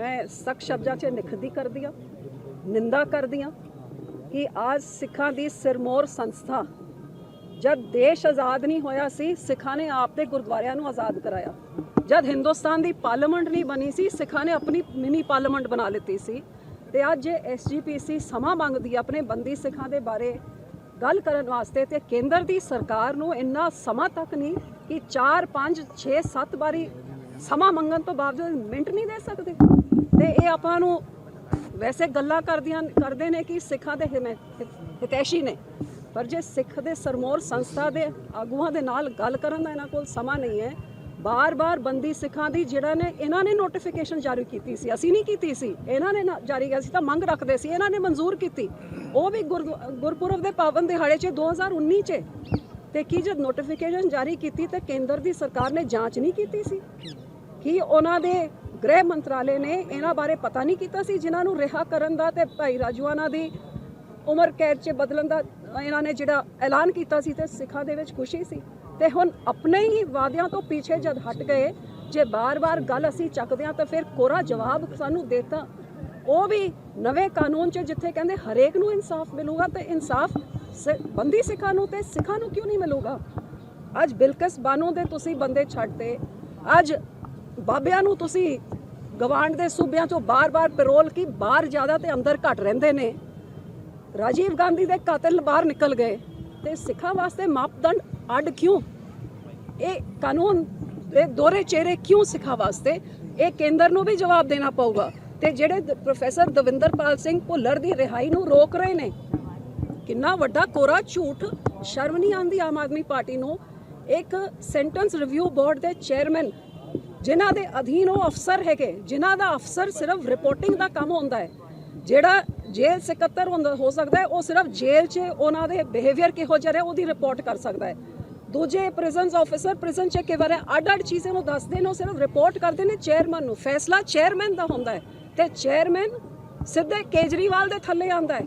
ਮੈਂ ਸਖਤ ਸ਼ਬਦਾਂ 'ਚ ਨਿਖਦੀ ਕਰਦੀ ਹਾਂ, ਨਿੰਦਾ ਕਰਦੀ ਹਾਂ ਕਿ ਅੱਜ ਸਿੱਖਾਂ ਦੀ ਸਿਰਮੌਰ ਸੰਸਥਾ ਜਦ ਦੇਸ਼ ਆਜ਼ਾਦ ਨਹੀਂ ਹੋਇਆ ਸੀ, ਸਿੱਖਾਂ ਨੇ ਆਪ ਦੇ ਗੁਰਦੁਆਰਿਆਂ ਨੂੰ ਆਜ਼ਾਦ ਕਰਾਇਆ। ਜਦ ਹਿੰਦੁਸਤਾਨ ਦੀ ਪਾਰਲੀਮੈਂਟ ਨਹੀਂ ਬਣੀ ਸੀ, ਸਿੱਖਾਂ ਨੇ ਆਪਣੀ ਮਿਨੀ ਪਾਰਲੀਮੈਂਟ ਬਣਾ ਲਿੱਤੀ ਸੀ। ਤੇ ਅੱਜ ਜੇ ਐਸਜੀਪੀਸੀ ਸਮਾਂ ਮੰਗਦੀ ਆਪਣੇ ਬੰਦੀ ਸਿੱਖਾਂ ਦੇ ਬਾਰੇ ਗੱਲ ਕਰਨ ਵਾਸਤੇ ਤੇ ਕੇਂਦਰ ਦੀ ਸਰਕਾਰ ਨੂੰ ਇੰਨਾ ਸਮਾਂ ਤੱਕ ਨਹੀਂ ਕਿ 4 5 6 7 ਵਾਰੀ ਸਮਾਂ ਮੰਗਣ ਤੋਂ ਬਾਵਜੂਦ ਮਿੰਟ ਨਹੀਂ ਦੇ ਸਕਦੇ। ਤੇ ਇਹ ਆਪਾਂ ਨੂੰ ਵੈਸੇ ਗੱਲਾਂ ਕਰਦੀਆਂ ਕਰਦੇ ਨੇ ਕਿ ਸਿੱਖਾਂ ਦੇ ਹਿਮੈ- ਹਿਤੈਸ਼ੀ ਨੇ। ਪਰ ਜੇ ਸਿੱਖ ਦੇ ਸਰਮੋਰ ਸੰਸਥਾ ਦੇ ਆਗੂਆਂ ਦੇ ਨਾਲ ਗੱਲ ਕਰਨ ਦਾ ਇਹਨਾਂ ਕੋਲ ਸਮਾਂ ਨਹੀਂ ਹੈ, ਬਾਰ-ਬਾਰ ਬੰਦੀ ਸਿੱਖਾਂ ਦੀ ਜਿਹੜਾ ਨੇ ਇਹਨਾਂ ਨੇ ਨੋਟੀਫਿਕੇਸ਼ਨ ਜਾਰੀ ਕੀਤੀ ਸੀ। ਅਸੀਂ ਨਹੀਂ ਕੀਤੀ ਸੀ। ਇਹਨਾਂ ਨੇ ਨਾ- ਜਾਰੀ ਕੀਤਾ ਸੀ ਤਾਂ ਮੰਗ ਰੱਖਦੇ ਸੀ। ਇਹਨਾਂ ਨੇ ਮਨਜ਼ੂਰ ਕੀਤੀ। ਉਹ ਵੀ ਗੁਰਦੁ- ਗੁਰਪੁਰਬ ਦੇ ਪਾਵਨ ਦਿਹਾੜੇ 'ਚ 2019 'ਚ। ਤੇ ਕੀ ਜਦ ਨੋਟੀਫਿਕੇਸ਼ਨ ਜਾਰੀ ਕੀਤੀ ਤੇ ਕੇਂਦਰ ਦੀ ਸਰਕਾਰ ਨੇ ਜਾਂਚ ਨਹੀਂ ਕੀਤੀ ਸੀ? ਕੀ ਉਹਨਾਂ ਦੇ ਗ੍ਰਹਿ ਮੰਤਰਾਲੇ ਨੇ ਇਹਨਾਂ ਬਾਰੇ ਪਤਾ ਨਹੀਂ ਕੀਤਾ ਸੀ? ਜਿਨ੍ਹਾਂ ਨੂੰ ਰਿਹਾ ਕਰਨ ਦਾ ਤੇ ਭਾਈ ਰਾਜੂਆਨਾ ਦੀ ਉਮਰ ਕੈਦ 'ਚ ਬਦਲਣ ਦਾ ਇਹਨਾਂ ਨੇ ਜਿਹੜਾ ਐਲਾਨ ਕੀਤਾ ਸੀ ਤੇ ਸਿੱਖਾਂ ਦੇ ਵਿੱਚ ਖੁਸ਼ੀ ਸੀ। ਤੇ ਹੁਣ ਆਪਣੇ ਹੀ ਵਾਅਦਿਆਂ ਤੋਂ ਪਿੱਛੇ ਜਦ ਹਟ ਗਏ, ਜੇ ਬਾਰ-ਬਾਰ ਗੱਲ ਅਸੀਂ ਚੱਕਦੇ ਹਾਂ ਤਾਂ ਫਿਰ ਕੋਰਾ ਜਵਾਬ ਸਾਨੂੰ ਦੇਤਾ। ਉਹ ਵੀ ਨਵੇਂ ਕਾਨੂੰਨ 'ਚ ਜਿੱਥੇ ਕਹਿੰਦੇ ਹਰੇਕ ਨੂੰ ਇਨਸਾਫ ਮਿਲੂਗਾ ਤੇ ਇਨਸਾਫ ਸ- ਬੰਦੀ ਸਿੱਖਾਂ ਨੂੰ ਤੇ ਸਿੱਖਾਂ ਨੂੰ ਕਿਉਂ ਨਹੀਂ ਮਿਲੂਗਾ? ਅੱਜ ਬਿਲਕਸ ਬਾਨੋ ਦੇ ਤੁਸੀਂ ਬੰਦੇ ਛੱਡਦੇ ਅੱਜ ਬਾਬਿਆਂ ਨੂੰ ਤੁਸੀਂ ਗਵਾਂਡ ਦੇ ਸੂਬਿਆਂ ਚੋਂ ਬਾਰ-ਬਾਰ ਪੈਰੋਲ ਕੀ ਬਾਹਰ ਜ਼ਿਆਦਾ ਤੇ ਅੰਦਰ ਘੱਟ ਰਹਿੰਦੇ ਨੇ? ਰਾਜੀਵ ਗਾਂਧੀ ਦੇ ਕਾਤਲ ਬਾਹਰ ਨਿਕਲ ਗਏ ਤੇ ਸਿੱਖਾਂ ਵਾਸਤੇ ਮਾਪਦੰਡ ਅੱਡ ਕਿਉਂ? ਇਹ ਕਾਨੂੰਨ ਦੇ ਦੋਰੇ ਚਿਹਰੇ ਕਿਉਂ ਸਿੱਖਾਂ ਵਾਸਤੇ? ਇਹ ਕੇਂਦਰ ਨੂੰ ਵੀ ਜਵਾਬ ਦੇਣਾ ਪਊਗਾ ਤੇ ਜਿਹੜੇ ਪ੍ਰੋਫੈਸਰ ਦਵਿੰਦਰਪਾਲ ਸਿੰਘ ਭੁੱਲਰ ਦੀ ਰਿਹਾਈ ਨੂੰ ਰੋਕ ਰਹੇ ਨੇ। ਕਿੰਨਾ ਵੱਡਾ ਕੋਰਾ ਝੂਠ ਸ਼ਰਮ ਨਹੀਂ ਆਉਂਦੀ ਆਮ ਆਦਮੀ ਪਾਰਟੀ ਨੂੰ? ਇੱਕ ਸੈਂਟੈਂਸ ਰਿਵਿਊ ਬੋਰਡ ਦੇ ਚੇਅਰਮੈਨ ਜਿਨ੍ਹਾਂ ਦੇ ਅਧੀਨ ਉਹ ਅਫਸਰ ਹੈਗੇ, ਜਿਨ੍ਹਾਂ ਦਾ ਅਫਸਰ ਸਿਰਫ ਰਿਪੋਰਟਿੰਗ ਦਾ ਕੰਮ ਹੁੰਦਾ ਹੈ। ਜਿਹੜਾ ਜੇਲ੍ਹ ਸਕੱਤਰ ਹੋ ਸਕਦਾ ਉਹ ਸਿਰਫ ਜੇਲ੍ਹ 'ਚ ਉਹਨਾਂ ਦੇ ਬਿਹੇਵੀਅਰ ਕਿਹੋ ਜਿਹਾ ਰਿਹਾ, ਉਹਦੀ ਰਿਪੋਰਟ ਕਰ ਸਕਦਾ ਹੈ। ਦੂਜੇ ਪ੍ਰਿਜ਼ਨਸ ਆਫੀਸਰ ਪ੍ਰਿਜ਼ਨ ਚ ਕੇ ਬਾਰੇ ਅੱਡ-ਅੱਡ ਚੀਜ਼ਾਂ ਨੂੰ ਦੱਸਦੇ ਨੇ, ਉਹ ਸਿਰਫ ਰਿਪੋਰਟ ਕਰਦੇ ਨੇ ਚੇਅਰਮੈਨ ਨੂੰ। ਫੈਸਲਾ ਚੇਅਰਮੈਨ ਦਾ ਹੁੰਦਾ ਹੈ ਤੇ ਚੇਅਰਮੈਨ ਸਿੱਧੇ ਕੇਜਰੀਵਾਲ ਦੇ ਥੱਲੇ ਆਂਦਾ ਹੈ।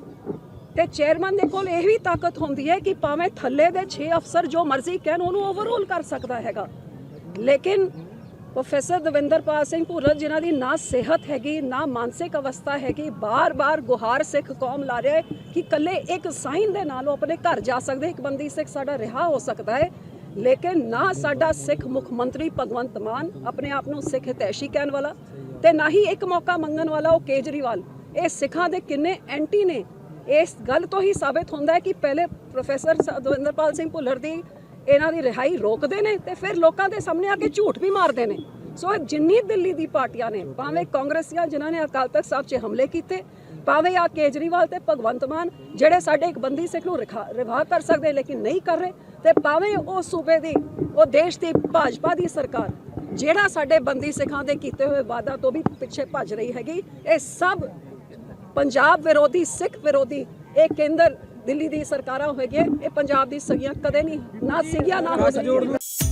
ਤੇ ਚੇਅਰਮੈਨ ਦੇ ਕੋਲ ਇਹ ਵੀ ਤਾਕਤ ਹੁੰਦੀ ਹੈ ਕਿ ਭਾਵੇਂ ਥੱਲੇ ਦੇ 6 ਅਫਸਰ ਜੋ ਮਰਜ਼ੀ ਕਹਿਣ, ਉਹਨੂੰ ਓਵਰਰੂਲ ਕਰ ਸਕਦਾ ਹੈਗਾ। ਲੇਕਿਨ ਪ੍ਰੋਫੈਸਰ ਦਵਿੰਦਰਪਾਲ ਸਿੰਘ ਭੁੱਲਰ ਜਿਨ੍ਹਾਂ ਦੀ ਨਾ ਸਿਹਤ ਹੈਗੀ, ਨਾ ਮਾਨਸਿਕ ਅਵਸਥਾ ਹੈਗੀ, ਬਾਰ-ਬਾਰ ਗੁਹਾਰ ਸਿੱਖ ਕੌਮ ਲਾ ਰਿਹਾ ਹੈ ਕਿ ਕੱਲੇ ਇੱਕ ਸਾਈਨ ਦੇ ਨਾਲ ਉਹ ਆਪਣੇ ਘਰ ਜਾ ਸਕਦੇ, ਇੱਕ ਬੰਦੀ ਸਿੱਖ ਸਾਡਾ ਰਿਹਾ ਹੋ ਸਕਦਾ ਹੈ। ਲੇਕਿਨ ਨਾ ਸਾਡਾ ਸਿੱਖ ਮੁੱਖ ਮੰਤਰੀ ਭਗਵੰਤ ਮਾਨ ਆਪਣੇ ਆਪ ਨੂੰ ਸਿੱਖ ਹਿਤੈਸ਼ੀ ਕਹਿਣ ਵਾਲਾ ਤੇ ਨਾ ਹੀ ਇੱਕ ਮੌਕਾ ਮੰਗਣ ਵਾਲਾ ਉਹ ਕੇਜਰੀਵਾਲ। ਇਹ ਸਿੱਖਾਂ ਦੇ ਕਿੰਨੇ ਐਂਟੀ ਨੇ? ਇਸ ਗੱਲ ਤੋਂ ਹੀ ਸਾਬਿਤ ਹੁੰਦਾ ਹੈ ਕਿ ਪਹਿਲੇ ਪ੍ਰੋਫੈਸਰ ਦਵਿੰਦਰਪਾਲ ਸਿੰਘ ਭੁੱਲਰ ਦੀ ਇਹਨਾਂ ਦੀ ਰਿਹਾਈ ਰੋਕਦੇ ਨੇ ਤੇ ਫਿਰ ਲੋਕਾਂ ਦੇ ਸਾਹਮਣੇ ਆ ਕੇ ਝੂਠ ਵੀ ਮਾਰਦੇ ਨੇ। ਸੋ ਇਹ ਜਿੰਨੀ ਦਿੱਲੀ ਦੀ ਪਾਰਟੀਆਂ ਨੇ, ਭਾਵੇਂ ਕਾਂਗਰਸੀਆਂ ਜਿਨ੍ਹਾਂ ਨੇ ਅਕਾਲ ਤਖਤ ਸਾਹਿਬ 'ਚ ਹਮਲੇ ਕੀਤੇ, ਭਾਵੇਂ ਆ ਕੇਜਰੀਵਾਲ ਤੇ ਭਗਵੰਤ ਮਾਨ ਜਿਹੜੇ ਸਾਡੇ ਇੱਕ ਬੰਦੀ ਸਿੱਖ ਨੂੰ ਰਿਖਾ- ਰਿਹਾਅ ਕਰ ਸਕਦੇ ਲੇਕਿਨ ਨਹੀਂ ਕਰ ਰਹੇ, ਤੇ ਭਾਵੇਂ ਉਹ ਸੂਬੇ ਦੀ, ਉਹ ਦੇਸ਼ ਦੀ ਭਾਜਪਾ ਦੀ ਸਰਕਾਰ, ਜਿਹੜਾ ਸਾਡੇ ਬੰਦੀ ਸਿੱਖਾਂ ਦੇ ਕੀਤੇ ਹੋਏ ਵਾਅਦਾ ਤੋਂ ਵੀ ਪਿੱਛੇ ਭੱਜ ਰਹੀ ਹੈਗੀ, ਇਹ ਸਭ ਪੰਜਾਬ ਵਿਰੋਧੀ, ਸਿੱਖ ਵਿਰੋਧੀ, ਇਹ ਕੇਂਦਰ ਦਿੱਲੀ ਦੀ ਸਰਕਾਰਾਂ ਹੋਏਗੀ ਇਹ ਪੰਜਾਬ ਦੀ ਸਗੀਆਂ ਕਦੇ ਨਹੀਂ, ਨਾ ਸੀਗੀਆਂ ਨਾ ਹੋ ਸਕਦੀਆਂ